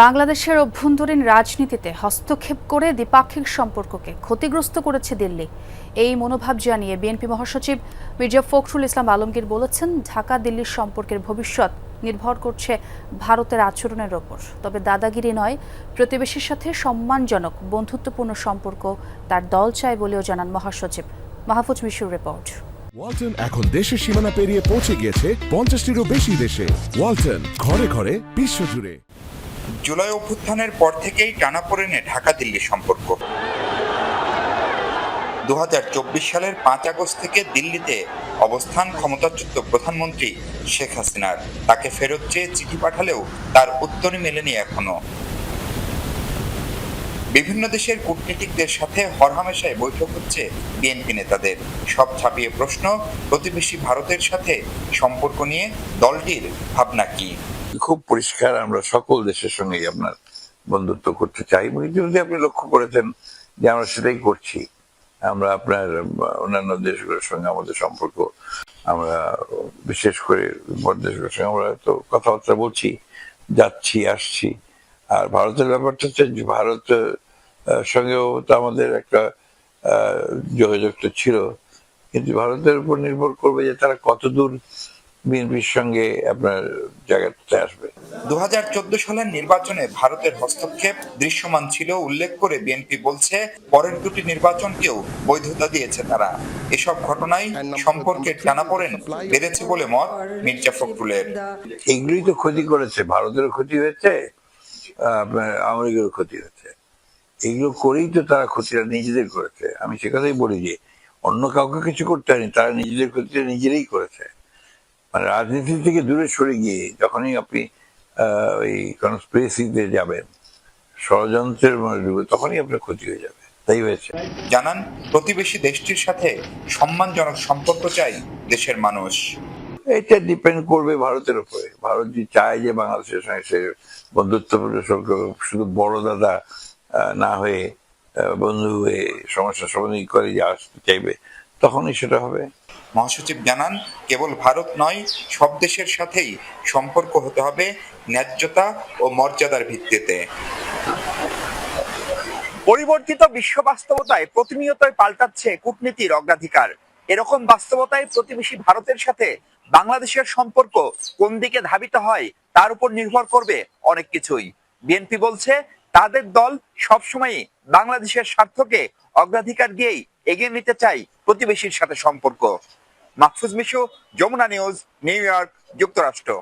বাংলাদেশের অভ্যন্তরীণ রাজনীতিতে হস্তক্ষেপ করে দ্বিপাক্ষিক সম্পর্ককে ক্ষতিগ্রস্ত করেছে দিল্লি। এই মনোভাব জানিয়ে বিএনপি মহাসচিব মির্জা ফখরুল ইসলাম আলমগীর বলেছেন, ঢাকা দিল্লির সম্পর্কের ভবিষ্যৎ নির্ভর করছে ভারতের আচরণের ওপর। তবে দাদাগিরি নয়, প্রতিবেশীর সাথে সম্মানজনক, বন্ধুত্বপূর্ণ সম্পর্ক তার দল চায় বলেও জানান মহাসচিব। মাহফুজ মিশুর রিপোর্ট। ওয়ালটন এখন দেশের সীমানা পেরিয়ে পৌঁছে গিয়েছে পঞ্চাশটিরও বেশি দেশে। ওয়ালটন ঘরে ঘরে বিশ্বজুড়ে জুলাই অভ্যুত্থানের পর থেকেই টানাপোড়েনে ঢাকা দিল্লি সম্পর্ক। দু হাজার চব্বিশ সালের পাঁচ আগস্ট থেকে দিল্লিতে অবস্থান ক্ষমতাচ্যুত প্রধানমন্ত্রী শেখ হাসিনার। তাকে ফেরত চেয়ে চিঠি পাঠালেও তার উত্তরই মেলেনি এখনও। বিভিন্ন দেশের কূটনীতিকদের সাথে হরহামেশায় বৈঠক হচ্ছে বিএনপি নেতাদের। সব ছাপিয়ে প্রশ্ন, প্রতিবেশী ভারতের সাথে সম্পর্ক নিয়ে দলটির ভাবনা কি? খুব পরিষ্কার, আমরা সকল দেশের সঙ্গেই আপনার বন্ধুত্ব করতে চাই। যদি আপনি লক্ষ্য করেছেন যে আমরা সেটাই করছি, আমরা আপনার, অন্যান্য দেশগুলোর সঙ্গে আমাদের সম্পর্ক, আমরা বিশেষ করে দেশগুলোর সঙ্গে আমরা তো কথাবার্তা বলছি, যাচ্ছি, আসছি। আর ভারতের ব্যাপারটা হচ্ছে ভারত সঙ্গেও তো আমাদের একটা আহ, যোগাযোগটা ছিল। কিন্তু ভারতের উপর নির্ভর করবে যে তারা কতদূর বিএনপির সঙ্গে আপনার জায়গাতে আসবে। দু সালের নির্বাচনে ভারতের হস্তক্ষেপ দৃশ্যমান ছিল উল্লেখ করে বিএনপি বলছে পরের দুটি নির্বাচনকেও বৈধতা দিয়েছে তারা। এসব ঘটনায় সম্পর্কের টানাপোড়েন বেড়েছে বলে মত মির্জা ফখরুলের। এইগুলোই তো ক্ষতি করেছে ভারতেরও ক্ষতি হয়েছে আহ, আপনার আমেরিকারও ক্ষতি হয়েছে। এইগুলো করেই তো তারা ক্ষতিটা নিজেদের করেছে। আমি সে কথাই বলি যে অন্য কাউকে কিছু করতে হয়নি তারা নিজেদের ক্ষতিটা নিজেরাই করেছে। মানে রাজনীতি থেকে দূরে সরে গিয়ে যখনই আপনি ওই কনস্পিরেসিতে যাবেন ষড়যন্ত্রের মধ্যে ঢুকবে তখনই আপনার ক্ষতি হয়ে যাবে। তাই হয়েছে। জানান প্রতিবেশী দেশটির সাথে সম্মানজনক সম্পর্ক চাই দেশের মানুষ। এটা ডিপেন্ড করবে ভারতের উপরে। ভারত যদি চায় যে বাংলাদেশের সঙ্গে সে বন্ধুত্বপূর্ণ সম্পর্ক শুধু বড় দাদা না হয়ে বন্ধু হয়ে সমস্যা সমাধান করে যে আসতে চাইবে তখনই সেটা হবে। মহাসচিব জানান কেবল ভারত নয় সব দেশের সাথেই সম্পর্ক হতে হবে ন্যায্যতা ও মর্যাদার ভিত্তিতে। পরিবর্তিত বিশ্ব বাস্তবতায় প্রতিনিয়তই পাল্টাচ্ছে কূটনীতির অগ্রাধিকার। এরকম বাস্তবতায় প্রতিবেশী ভারতের সাথে বাংলাদেশের সম্পর্ক কোন দিকে ধাবিত হয় তার উপর নির্ভর করবে অনেক কিছুই। বিএনপি বলছে তাদের দল সবসময় বাংলাদেশের স্বার্থকে অগ্রাধিকার দিয়েই এগিয়ে নিতে চাই প্রতিবেশীর সাথে সম্পর্ক। Mahfuz Mishu, Jamuna news, New York, যুক্তরাষ্ট্র।